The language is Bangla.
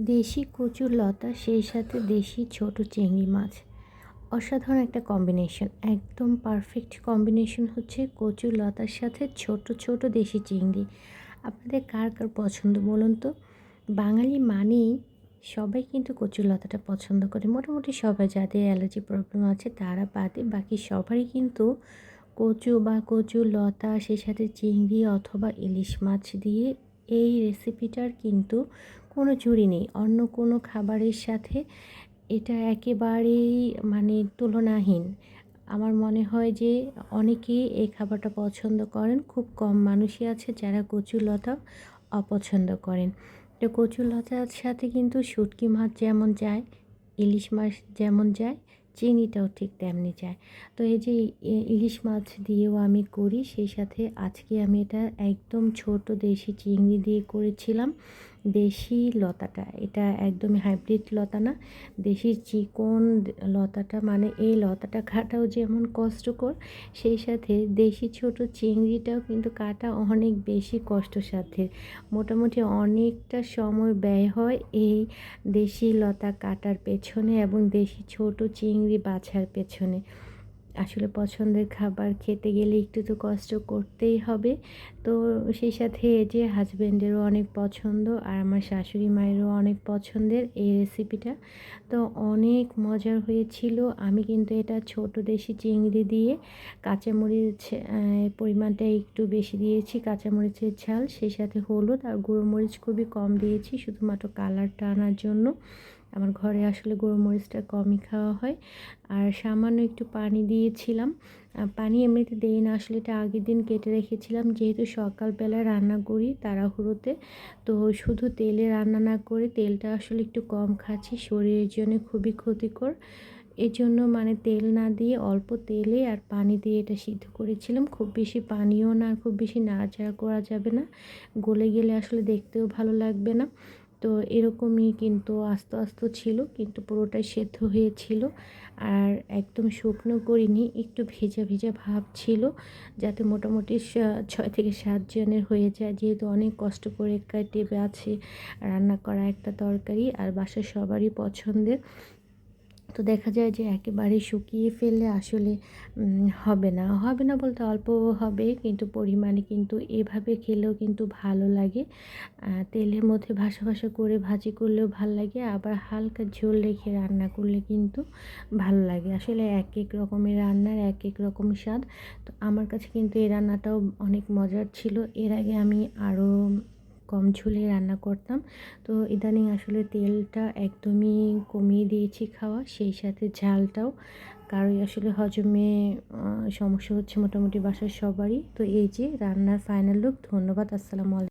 দেশি কচুর লতা, সেই সাথে দেশি ছোট চিংড়ি মাছ। অসাধারণ একটা কম্বিনেশন একদম পারফেক্ট কম্বিনেশন হচ্ছে কচুর লতার সাথে ছোট ছোট দেশি চিংড়ি। আপনাদের কার কার পছন্দ বলুন তো? বাঙালি মানেই সবাই কিন্তু কচুর লতাটা পছন্দ করে। মোটামুটি সবাই, যাদের অ্যালার্জি প্রবলেম আছে তারা বাদে, বাকি সবারই কিন্তু কচু বা কচুর লতা, সেই সাথে চিংড়ি অথবা ইলিশ মাছ দিয়ে এই রেসিপিটার কিন্তু কোনো জুড়ি নেই, অন্য কোনো খাবারের সাথে এটা একেবারেই মানে তুলনাহীন। আমার মনে হয় যে অনেকেই এই খাবারটা পছন্দ করেন, খুব কম মানুষই আছে যারা কচু লতা অপছন্দ করেন। তো কচু লতার সাথে কিন্তু শুটকি মাছ যেমন যায়, ইলিশ মাছ যেমন যায় চিংড়িটাও ঠিক তেমনি যায়। তো এই যে ইলিশ মাছ দিয়েও আমি করি, সেই সাথে আজকে আমি এটা একদম ছোট দেশি চিংড়ি দিয়ে করেছিলাম। দেশি লতাটা, এটা একদমই হাইব্রিড লতা না, দেশি চিকন লতাটা মানে এই লতাটা কাটাও যেমন কষ্টকর, সেই সাথে দেশি ছোট চিংড়িটাও কিন্তু কাটা অনেক বেশি কষ্টসাধ্যের। মোটামুটি অনেকটা সময় ব্যয় হয় এই দেশি লতা কাটার পেছনে এবং দেশি ছোট চিংড়ি বাছার পেছনে। আসলে পছন্দের খাবার খেতে গেলে একটু তো কষ্ট করতেই হবে। তো সেই সাথে যে হাজব্যান্ডেরও অনেক পছন্দ আর আমার শাশুড়ি মায়েরও অনেক পছন্দের এই রেসিপিটা তো অনেক মজার হয়েছিল। আমি কিন্তু এটা ছোট দেশি চিংড়ি দিয়ে কাঁচামরিচ পরিমাণটা একটু বেশি দিয়েছি, কাঁচামরিচের ঝাল, সেই সাথে হলুদ আর গুঁড়ো মরিচ খুবই কম দিয়েছি, শুধুমাত্র কালারটা আনার জন্য। আমার ঘরে আসলে গরু মরিচটা কমই খাওয়া হয়। আর সামান্য একটু পানি দিয়েছিলাম। পানি এমনিতে দেই না, আসলে এটা আগের দিন কেটে রেখেছিলাম। যেহেতু সকালবেলায় রান্না করি তাড়াহুড়োতে, তো শুধু তেলে রান্না না করে তেলটা আসলে একটু কম খাচ্ছি, শরীরের জন্য খুবই ক্ষতিকর। এর জন্য মানে তেল না দিয়ে অল্প তেলে আর পানি দিয়ে এটা সিদ্ধ করেছিলাম। খুব বেশি পানিও না, খুব বেশি নাড়াচাড়া করা যাবে না। গলে গেলে আসলে দেখতেও ভালো লাগবে না। তো এরকমই কিন্তু আস্ত আস্ত ছিল, কিন্তু পুরোটাই সেদ্ধ হয়েছিল। আর একদম শুকনো করিনি, একটু ভেজা ভেজা ভাব ছিল, যাতে মোটামুটি ছয় থেকে সাত জনের হয়ে যায়। যেহেতু অনেক কষ্ট করে কেটে আছে রান্না করা একটা তরকারি, আর বাসার সবারই পছন্দের। তো দেখা যায় যে একেবারে শুকিয়ে ফেললে আসলে হবে না। হবে না বলতে অল্প হবে, কিন্তু পরিমাণে কিন্তু এভাবে খেলেও কিন্তু ভালো লাগে। তেলের মধ্যে ভাসা ভাসা করে ভাজি করলেও ভালো লাগে, আবার হালকা ঝোল রেখে রান্না করলে কিন্তু ভালো লাগে। আসলে এক এক রকমের রান্নার এক এক রকম স্বাদ। তো আমার কাছে কিন্তু এই রান্নাটাও অনেক মজার ছিল। এর আগে আমি আরও কম ঝুলে রান্না করতাম। তো ইদানিং আসলে তেলটা একদমই কমিয়ে দিয়েছি খাওয়া, সেই সাথে ঝালটাও। কারোই আসলে হজমে সমস্যা হচ্ছে মোটামুটি বাসার সবারই। তো এই যে রান্নার ফাইনাল লুক ধন্যবাদ, আসসালামু আলাইকুম।